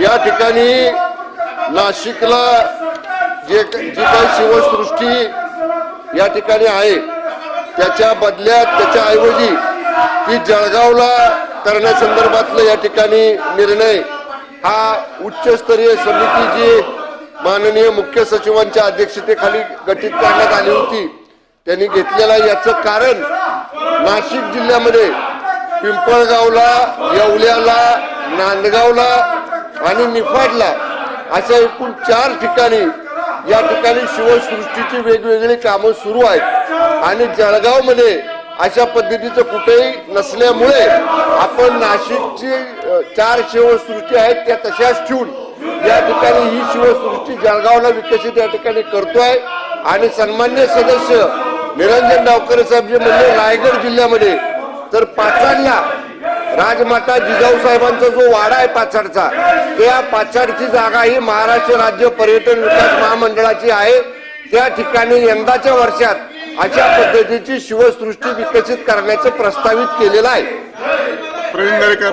या ठिकाणी नाशिकला जे जी काही शिवसृष्टी या ठिकाणी आहे त्याच्या बदल्यात त्याच्या ऐवजी ती जळगावला करण्यासंदर्भातलं या ठिकाणी निर्णय हा उच्चस्तरीय समिती जी माननीय मुख्य सचिवांच्या अध्यक्षतेखाली गठीत करण्यात आली होती त्यांनी घेतलेला याचं कारण नाशिक जिल्ह्यामध्ये पिंपळगावला येवल्याला नांदगावला आणि निफाडला. अशा एकूण चार ठिकाणी या ठिकाणी शिवसृष्टीची वेगवेगळी कामं सुरू आहेत. आणि जळगावमध्ये अशा पद्धतीचं कुठेही नसल्यामुळे आपण नाशिकची चार शिवसृष्टी आहेत त्या तशाच ठेवून या ठिकाणी ही शिवसृष्टी जळगावला विकसित या ठिकाणी करतोय. आणि सन्मान्य सदस्य निरंजन डावकर साहेब जे म्हणले रायगड जिल्ह्यामध्ये तर पाचाडला राजमाता जिजाऊ साहेबांचा जो वाडा आहे पाचाडचा त्या पाचाडची जागा ही महाराष्ट्र राज्य पर्यटन विकास महामंडळाची आहे. त्या ठिकाणी यंदाच्या वर्षात अशा पद्धतीची शिवसृष्टी विकसित करण्याचं प्रस्तावित केलेलं आहे. प्रवीण दरेकर.